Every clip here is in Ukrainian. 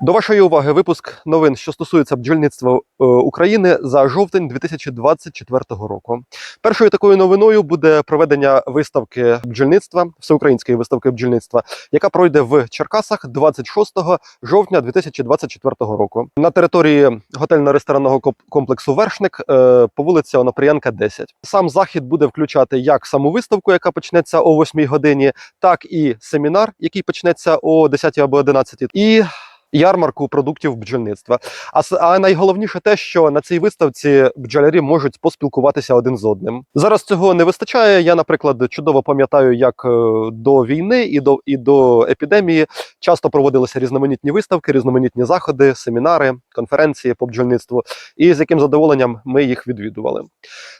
До вашої уваги випуск новин, що стосується бджільництва е, України за жовтень 2024 року. Першою такою новиною буде проведення виставки бджільництва, всеукраїнської виставки бджільництва, яка пройде в Черкасах 26 жовтня 2024 року. На території готельно-ресторанного комплексу Вершник е, по вулиці Онопрієнка 10. Сам захід буде включати як саму виставку, яка почнеться о 8 годині, так і семінар, який почнеться о 10 або 11, і ярмарку продуктів бджільництва. А, а найголовніше те, що на цій виставці бджолярі можуть поспілкуватися один з одним. Зараз цього не вистачає. Я, наприклад, чудово пам'ятаю, як е, до війни і до і до епідемії часто проводилися різноманітні виставки, різноманітні заходи, семінари, конференції по бджільництву, і з яким задоволенням ми їх відвідували.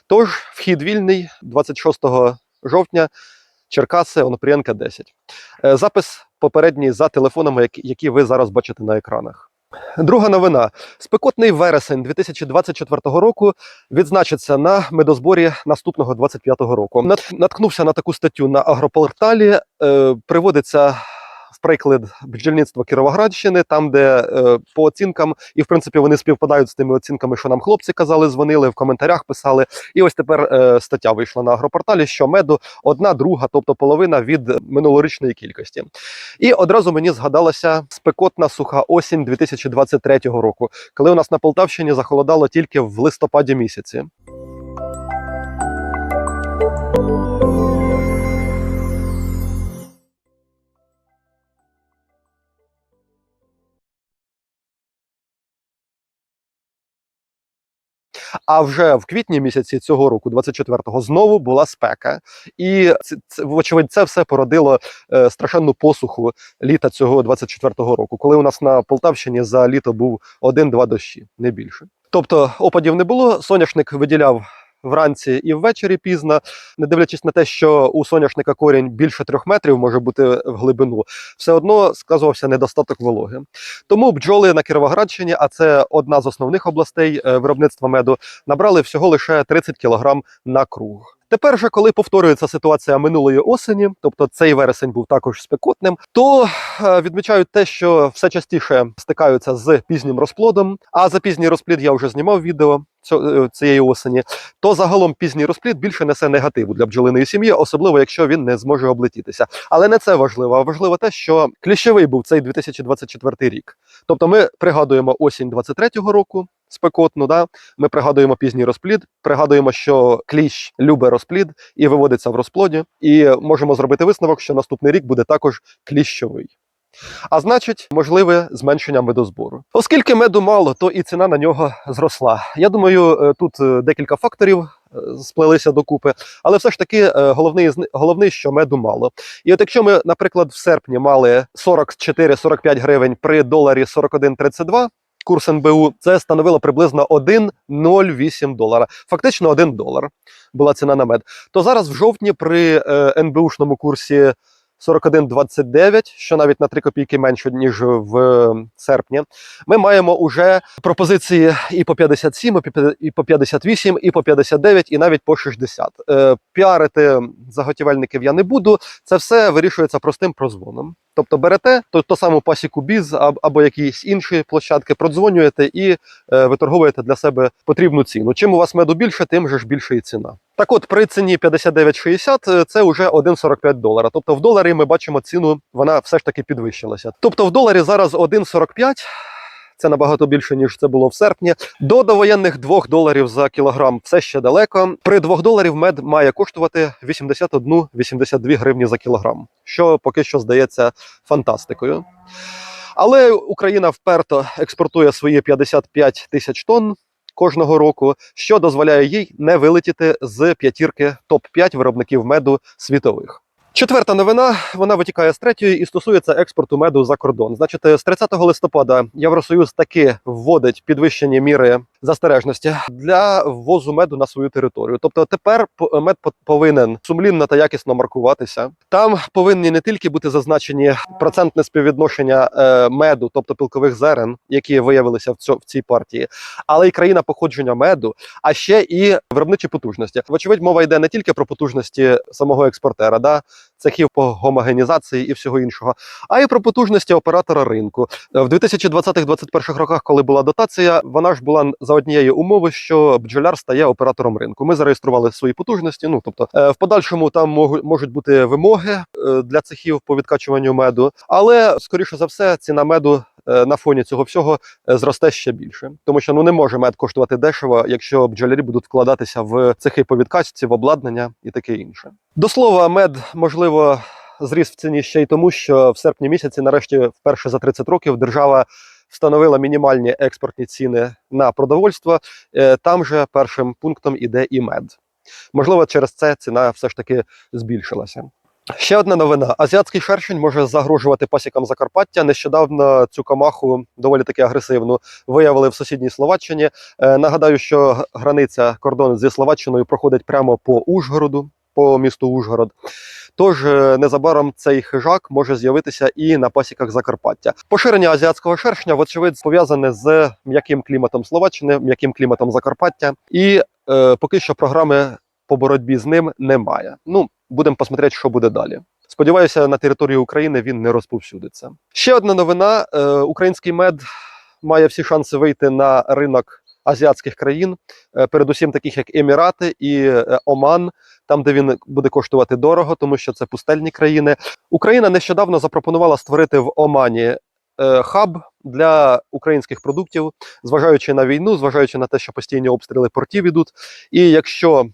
Тож вхід вільний 26 жовтня. Черкаси, Онопрієнка 10. Е, Запис попередній за телефонами, які- ви зараз бачите на екранах. Друга новина: спекотний вересень 2024 року відзначиться на медозборі наступного 25-го року. Наткнувся на таку статтю на агропорталі. Е, приводиться приклад бджільництва Кіровоградщини, там, де е, по оцінкам, і в принципі вони співпадають з тими оцінками, що нам хлопці казали, дзвонили в коментарях, писали. І ось тепер е, стаття вийшла на агропорталі, що меду одна друга, тобто половина від минулорічної кількості. І одразу мені згадалася спекотна суха осінь 2023 року, коли у нас на Полтавщині захолодало тільки в листопаді місяці. А вже в квітні місяці цього року, 24-го, знову була спека, і це, це вочевидь, це все породило е, страшенну посуху літа цього 24-го року, коли у нас на Полтавщині за літо був один-два дощі, не більше. Тобто опадів не було. Соняшник виділяв вранці і ввечері пізно, не дивлячись на те, що у соняшника корінь більше трьох метрів може бути в глибину, все одно сказувався недостаток вологи. Тому бджоли на Кіровоградщині, а це одна з основних областей е, виробництва меду, набрали всього лише 30 кг на круг. Тепер же, коли повторюється ситуація минулої осені, тобто цей вересень був також спекотним, то е, відмічають те, що все частіше стикаються з пізнім розплодом. А за пізній розплід я вже знімав відео цієї осені. То загалом пізній розплід більше несе негативу для бджолиної сім'ї, особливо якщо він не зможе облетітися. Але не це важливо. А важливо те, що кліщовий був цей 2024 рік. Тобто, ми пригадуємо осінь 23-го року. Спекотну, да ми пригадуємо пізній розплід, пригадуємо, що кліщ любить розплід і виводиться в розплоді, і можемо зробити висновок, що наступний рік буде також кліщовий. А значить, можливе зменшення медозбору. Оскільки меду мало, то і ціна на нього зросла. Я думаю, е, тут е, декілька факторів е, сплелися докупи, але все ж таки головний, головний, що меду мало. І от якщо ми, наприклад, в серпні мали 44-45 гривень при доларі 41,32, курс НБУ, це становило приблизно 1,08 долара. Фактично 1 долар була ціна на мед. То зараз в жовтні при НБУшному курсі 41,29, що навіть на 3 копійки менше, ніж в е, серпні, ми маємо уже пропозиції і по 57, і по п'я- і по 58, і по 59, і навіть по 60. Е, піарити заготівельників я не буду. Це все вирішується простим прозвоном. Тобто берете то, то саму пасіку біз або якісь інші площадки, продзвонюєте і е, виторговуєте для себе потрібну ціну. Чим у вас меду більше, тим же ж більше і ціна. Так от при ціні 59,60 е, це вже 1,45 долара. Тобто в доларі ми бачимо ціну, вона все ж таки підвищилася. Тобто в доларі зараз 1,45. Це набагато більше ніж це було в серпні. До довоєнних 2 доларів за кілограм все ще далеко. При 2 доларів мед має коштувати 81-82 гривні за кілограм, що поки що здається фантастикою. Але Україна вперто експортує свої 55 тисяч тонн кожного року, що дозволяє їй не вилетіти з п'ятірки топ-5 виробників меду світових. Четверта новина вона витікає з третьої і стосується експорту меду за кордон. Значить, з 30 листопада Євросоюз таки вводить підвищені міри застережності для ввозу меду на свою територію. Тобто тепер мед по- повинен сумлінно та якісно маркуватися. Там повинні не тільки бути зазначені процентне співвідношення е, меду, тобто пілкових зерен, які виявилися в цій партії, але й країна походження меду, а ще і виробничі потужності. Вочевидь, мова йде не тільки про потужності самого експортера, да цехів по гомогенізації і всього іншого, а й про потужності оператора ринку. Е, В 2020-2021 роках, коли була дотація, вона ж була за однієї умови, що бджоляр стає оператором ринку. Ми зареєстрували свої потужності. Ну тобто, е, в подальшому там можуть бути вимоги е, для цехів по відкачуванню меду, але скоріше за все, ціна меду на фоні цього всього е, зросте ще більше, тому що ну не може мед коштувати дешево, якщо бджолярі будуть вкладатися в цехи по відкачці, в обладнання і таке інше. До слова, мед можливо зріс в ціні ще й тому, що в серпні місяці, нарешті, вперше за 30 років, держава встановила мінімальні експортні ціни на продовольство. Е, Там же першим пунктом іде і мед. Можливо, через це ціна все ж таки збільшилася. Ще одна новина: азіатський шершень може загрожувати пасікам Закарпаття. Нещодавно цю комаху доволі таки агресивну виявили в сусідній Словаччині. Е, нагадаю, що границя кордону зі Словаччиною проходить прямо по Ужгороду, по місту Ужгород. Тож е, незабаром цей хижак може з'явитися і на пасіках Закарпаття. Поширення азіатського шершня, вочевидь, пов'язане з м'яким кліматом Словаччини, м'яким кліматом Закарпаття, і е, поки що програми по боротьбі з ним немає. Ну, будемо посмотрети, що буде далі. Сподіваюся, на території України він не розповсюдиться. Ще одна новина: е, український мед має всі шанси вийти на ринок азіатських країн, е, передусім таких як Емірати і е, Оман, там, де він буде коштувати дорого, тому що це пустельні країни. Україна нещодавно запропонувала створити в Омані хаб для українських продуктів, зважаючи на війну, зважаючи на те, що постійні обстріли портів ідуть. І якщо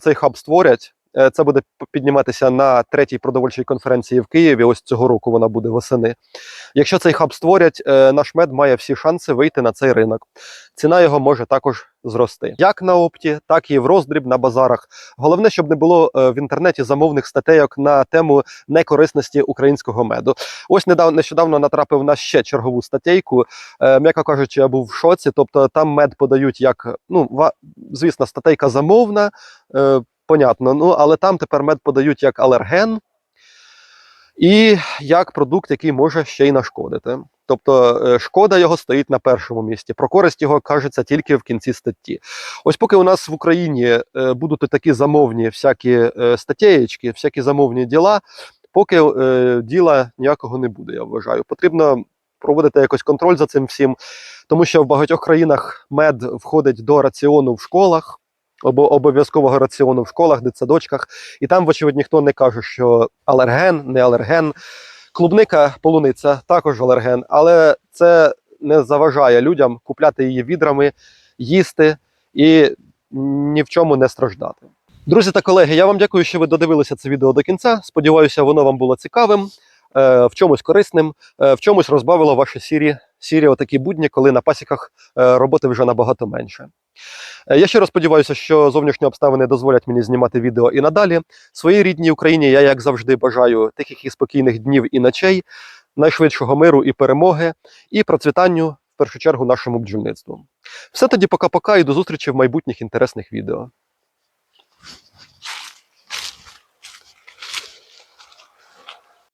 цей хаб створять, це буде підніматися на третій продовольчій конференції в Києві. Ось цього року вона буде восени. Якщо цей хаб створять, е, наш мед має всі шанси вийти на цей ринок. Ціна його може також зрости, як на опті, так і в роздріб на базарах. Головне, щоб не було е, в інтернеті замовних статейок на тему некорисності українського меду. Ось недавно нещодавно натрапив на ще чергову статейку. Е, м'яко кажучи, я був в шоці. Тобто там мед подають як ну звісно, статейка замовна. Понятно, ну але там тепер мед подають як алерген і як продукт, який може ще й нашкодити. Тобто е, шкода його стоїть на першому місці. Про користь його кажеться тільки в кінці статті. Ось поки у нас в Україні е, будуть такі замовні всякі е, статтєчки, всякі замовні діла, поки діла ніякого не буде, я вважаю. Потрібно проводити якось контроль за цим всім, тому що в багатьох країнах мед входить до раціону в школах. Обов'язкового раціону в школах, дитсадочках, і там, вочевидь, ніхто не каже, що алерген, не алерген. Клубника, полуниця також алерген, але це не заважає людям купляти її відрами, їсти і ні в чому не страждати. Друзі та колеги, я вам дякую, що ви додивилися це відео до кінця. Сподіваюся, воно вам було цікавим, е, в чомусь корисним, е, в чомусь розбавило ваші сірі, сірі отакі будні, коли на пасіках е, роботи вже набагато менше. Е, ще раз сподіваюся, що зовнішні обставини дозволять мені знімати відео і надалі. Своїй рідній Україні я, як завжди, бажаю тихих і спокійних днів і ночей, найшвидшого миру і перемоги, і процвітанню в першу чергу нашому бджільництву. Все тоді пока-пока і до зустрічі в майбутніх інтересних відео.